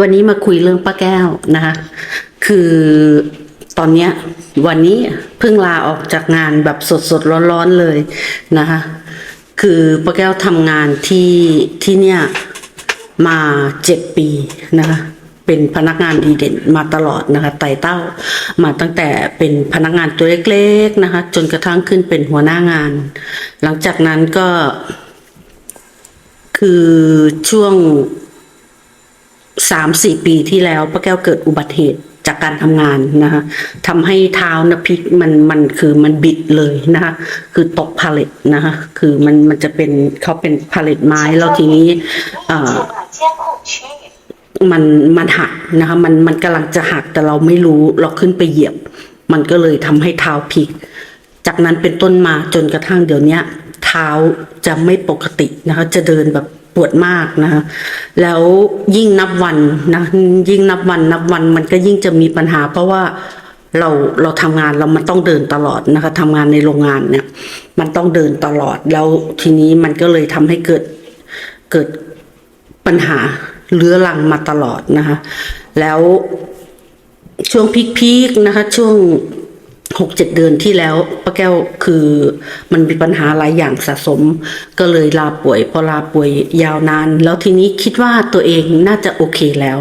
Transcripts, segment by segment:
วันนี้มาคุยเรื่องป้าแก้วนะคะ คือตอนเนี้ยวันนี้เพิ่งลาออกจากงานแบบสดๆร้อนๆเลยนะคะ คือป้าแก้วทำงานที่ที่เนี่ยมาเจ็ดปีนะคะเป็นพนักงานดีเด่นมาตลอดนะคะไต่เต้ามาตั้งแต่เป็นพนักงานตัวเล็กๆนะคะ จนกระทั่งขึ้นเป็นหัวหน้างาน หลังจากนั้นก็คือช่วง สามสี่ปีที่แล้วป้าแก้วเกิดอุบัติเหตุจากการทำงานนะคะทำให้เท้านะพิกมันมันคือมันบิดเลยนะคะคือตกพาเลตนะคะคือมันมันจะเป็นเขาเป็นพาเลตไม้แล้วทีนี้เออมันมันหักนะคะมันมันกำลังจะหักแต่เราไม่รู้เราขึ้นไปเหยียบ มันก็เลยทำให้เท้าพิก จากนั้นเป็นต้นมาจนกระทั่งเดี๋ยวนี้เท้าจะไม่ปกตินะคะจะเดินแบบ ปวดมากนะคะแล้วยิ่งนับวันนะยิ่งนับวันนับวันมันก็ยิ่งจะมีปัญหา เพราะว่าเราเราทำงานเรามันต้องเดินตลอดนะคะทำงานในโรงงานเนี่ย มันต้องเดินตลอดแล้วทีนี้มันก็เลยทำให้เกิดเกิดปัญหาเรื้อรังมาตลอดนะคะแล้วช่วงพีคๆนะคะ ช่วง หกเจ็ดเดือนที่แล้วป้าแก้วคือมันมีปัญหาหลายอย่างสะสม ก็เลยลาป่วยพอลาป่วยยาวนาน แล้วทีนี้คิดว่าตัวเองน่าจะโอเคแล้ว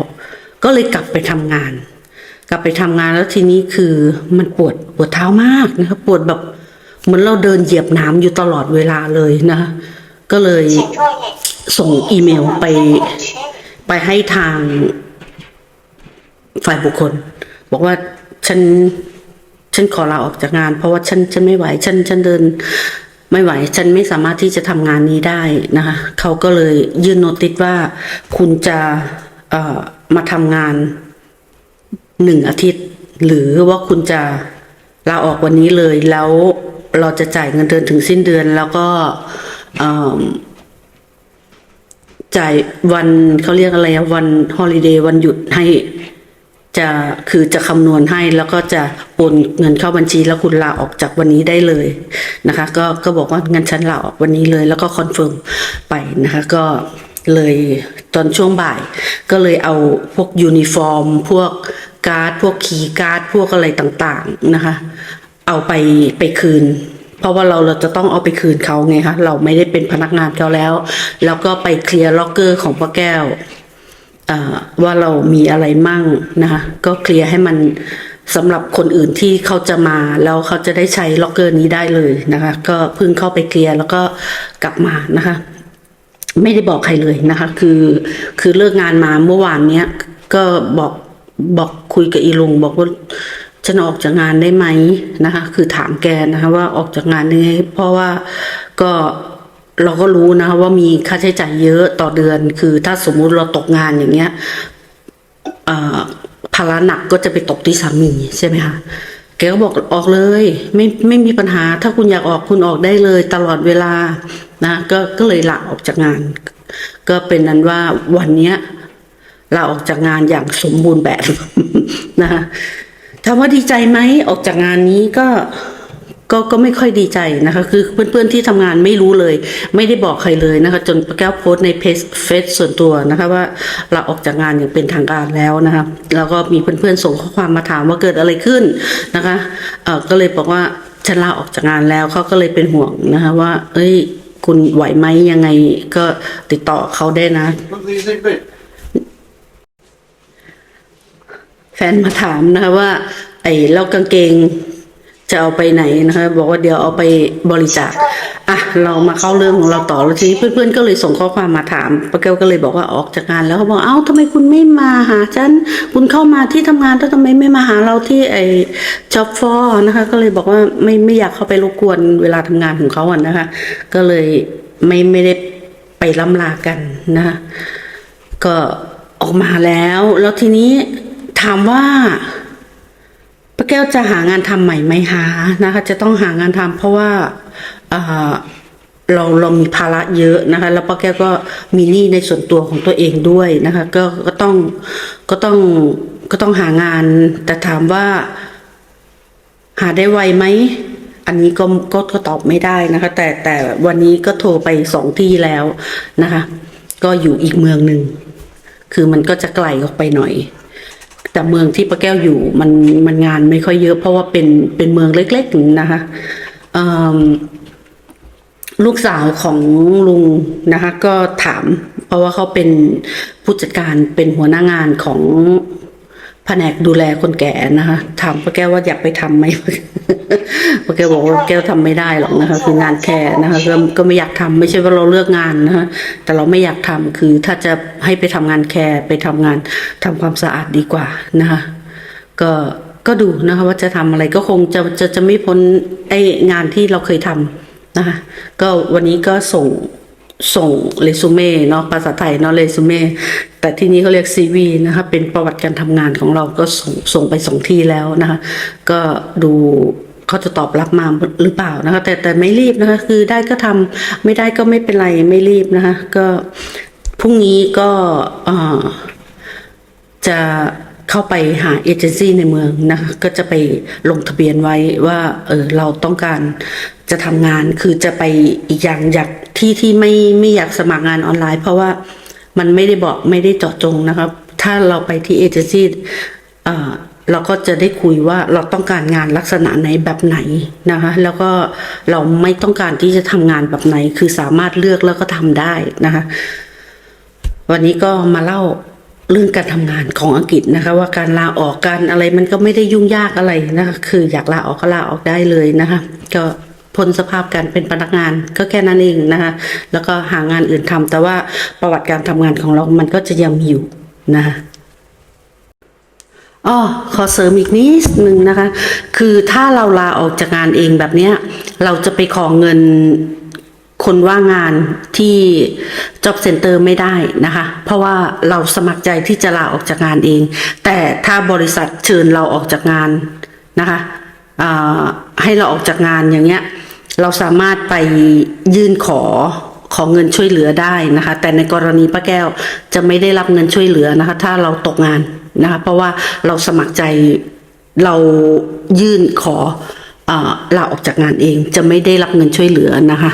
ก็เลยกลับไปทำงาน กลับไปทำงานแล้วทีนี้คือมันปวดปวดเท้ามากนะคะปวดแบบเหมือนเราเดินเหยียบน้ำอยู่ตลอดเวลาเลยนะก็เลยส่งอีเมลไปไปให้ทางฝ่ายบุคคล บอกว่าฉัน ฉันขอลาออกจากงาน เพราะว่าฉันฉันไม่ไหว ฉันฉันเดินไม่ไหว ฉันไม่สามารถที่จะทำงานนี้ได้นะคะเขาก็เลยยื่นโนติสว่าคุณจะเอ่อมาทำงานหนึ่งอาทิตย์ หรือว่าคุณจะลาออกวันนี้เลยแล้วเราจะจ่ายเงินเดือนถึงสิ้นเดือน แล้วก็จ่ายวันเขาเรียกอะไรวันฮอลิเดย์วันหยุดให้ จะคือจะคำนวณให้แล้วก็จะโอนเงินเข้าบัญชีแล้วคุณลาออกจากวันนี้ได้เลยนะคะ ก็ก็บอกว่างั้นฉันลาออกวันนี้เลย แล้วก็คอนเฟิร์มไปนะคะ ก็เลยตอนช่วงบ่าย ก็เลยเอาพวกยูนิฟอร์ม พวกการ์ด พวกคีย์การ์ด พวกอะไรต่างๆนะคะ เอาไปไปคืนเพราะว่าเราเราจะต้องเอาไปคืนเขาไงคะเราไม่ได้เป็นพนักงานเขาแล้ว แล้วก็ไปเคลียร์ล็อกเกอร์ของป้าแก้ว ว่าเรามีอะไรมั่งนะคะก็เคลียร์ให้มันสำหรับคนอื่นที่เขาจะมาแล้วเขาจะได้ใช้ล็อกเกอร์นี้ได้เลยนะคะ ก็เพิ่งเข้าไปเคลียร์แล้วก็กลับมานะคะ ไม่ได้บอกใครเลยนะคะ คือคือเลิกงานมาเมื่อวานเนี้ย ก็บอกบอกคุยกับอีลุงบอกว่าฉันออกจากงานได้ไหมนะคะ คือถามแกนะคะ ว่าออกจากงานได้ไงเพราะว่าก็ เราก็รู้นะว่ามีค่าใช้จ่ายเยอะต่อเดือน คือถ้าสมมุติเราตกงานอย่างเงี้ยภาระหนักก็จะไปตกที่สามีใช่ไหมคะแกก็บอกออกเลย ไม่ไม่มีปัญหา ถ้าคุณอยากออกคุณออกได้เลยตลอดเวลานะก็ก็เลยลาออกจากงาน ก็เป็นนั้นว่าวันเนี้ยลาออกจากงานอย่างสมบูรณ์แบบนะคะถามว่าดีใจไหมออกจากงานนี้ก็ ก็ก็ไม่ค่อยดีใจนะคะ คือเพื่อนๆที่ทำงานไม่รู้เลย ไม่ได้บอกใครเลยนะคะ จนป้าแก้วโพสต์ในเพจเฟซส่วนตัวนะคะว่าเราออกจากงานอย่างเป็นทางการแล้วนะคะแล้วก็มีเพื่อนๆส่งข้อความมาถามว่าเกิดอะไรขึ้นนะคะเออก็เลยบอกว่าฉันลาออกจากงานแล้วเขาก็เลยเป็นห่วงนะคะว่า เอ้ย คุณไหวไหมยังไงก็ติดต่อเขาได้นะแฟนมาถามนะคะว่า ไอ้แล้วกางเกง จะเอาไปไหนนะคะ บอกว่าเดี๋ยวเอาไปบริจาคอะเรามาเข้าเรื่องของเราต่อแล้วทีนี้เพื่อนๆก็เลยส่งข้อความมาถามป้าแก้วก็เลยบอกว่าออกจากงานแล้วเขาบอกเอ้าทำไมคุณไม่มาหาฉันคุณเข้ามาที่ทำงานแล้วทำไมไม่มาหาเราที่ไอ้จ็อบฟอนะคะ ก็เลยบอกว่าไม่ไม่อยากเข้าไปรบกวนเวลาทำงานของเขาอะนะคะ ก็เลยไม่ไม่ได้ไปล่ำลากันนะคะก็ออกมาแล้ว แล้วทีนี้ถามว่า ป้าแก้วจะหางานทำใหม่ไหมหานะคะ จะต้องหางานทำเพราะว่าเออเราเรามีภาระเยอะนะคะ แล้วป้าแก้วก็มีหนี้ในส่วนตัวของตัวเองด้วยนะคะ ก็ก็ต้องก็ต้องก็ต้องหางาน แต่ถามว่าหาได้ไวไหมอันนี้ก็ก็ก็ตอบไม่ได้นะคะ แต่แต่วันนี้ก็โทรไปสองที่แล้วนะคะ ก็อยู่อีกเมืองหนึ่งคือมันก็จะไกลออกไปหน่อย แต่เมืองที่ป้าแก้วอยู่มันมันงานไม่ค่อยเยอะ เพราะว่าเป็นเป็นเมืองเล็กๆนะคะลูกสาวของลุงนะคะ ก็ถาม เพราะว่าเขาเป็นผู้จัดการเป็นหัวหน้างานของแผนกดูแลคนแก่นะคะถามป้าแก้วว่าอยากไปทำไหม ป้าแก้วบอกว่าแก้วทำไม่ได้หรอกนะคะ คืองานแคร์นะคะก็ก็ไม่อยากทำไม่ใช่ว่าเราเลือกงานนะคะแต่เราไม่อยากทำคือถ้าจะให้ไปทำงานแคร์ไปทำงานทำความสะอาดดีกว่านะคะก็ก็ดูนะคะว่าจะทำอะไรก็คงจะจะจะไม่พ้นไองานที่เราเคยทำนะคะก็วันนี้ก็ส่งส่งเรซูเม่เนาะภาษาไทยเนาะเรซูเม่แต่ที่นี้เขาเรียกซีวีนะคะเป็นประวัติการทำงานของเราก็ส่งส่งไปสองที่แล้วนะคะก็ดู เขาจะตอบรับมาหรือเปล่านะคะ แต่แต่ไม่รีบนะคะ คือได้ก็ทำไม่ได้ก็ไม่เป็นไรไม่รีบนะคะ ก็พรุ่งนี้ก็จะเข้าไปหาเอเจนซี่ในเมืองนะคะก็จะไปลงทะเบียนไว้ว่าเออเราต้องการจะทำงานคือจะไปอีกอย่างอยากที่ที่ไม่ไม่อยากสมัครงานออนไลน์ เพราะว่ามันไม่ได้บอกไม่ได้เจาะจงนะครับ ถ้าเราไปที่เอเจนซี่ เราก็จะได้คุยว่าเราต้องการงานลักษณะไหนแบบไหนนะคะ แล้วก็เราไม่ต้องการที่จะทำงานแบบไหน คือสามารถเลือกแล้วก็ทำได้นะคะ วันนี้ก็มาเล่าเรื่องการทำงานของอังกฤษนะคะ ว่าการลาออกการอะไรมันก็ไม่ได้ยุ่งยากอะไรนะคะคืออยากลาออกก็ลาออกได้เลยนะคะ ก็พ้นสภาพการเป็นพนักงานก็แค่นั้นเองนะคะ แล้วก็หางานอื่นทำแต่ว่าประวัติการทำงานของเรามันก็จะยังมีอยู่นะคะ อ๋อขอเสริมอีกนิดนึงนะคะ คือถ้าเราลาออกจากงานเองแบบเนี้ย เราจะไปขอเงินคนว่างงานที่ job center ไม่ได้นะคะ เพราะว่าเราสมัครใจที่จะลาออกจากงานเอง แต่ถ้าบริษัทเชิญเราออกจากงานนะคะให้เราออกจากงานอย่างเงี้ย เราสามารถไปยื่นขอขอเงินช่วยเหลือได้นะคะ แต่ในกรณีป้าแก้วจะไม่ได้รับเงินช่วยเหลือนะคะ ถ้าเราตกงาน นะคะเพราะว่าเราสมัครใจเรายื่นขออลาออกจากงานเองจะไม่ได้รับเงินช่วยเหลือนะคะ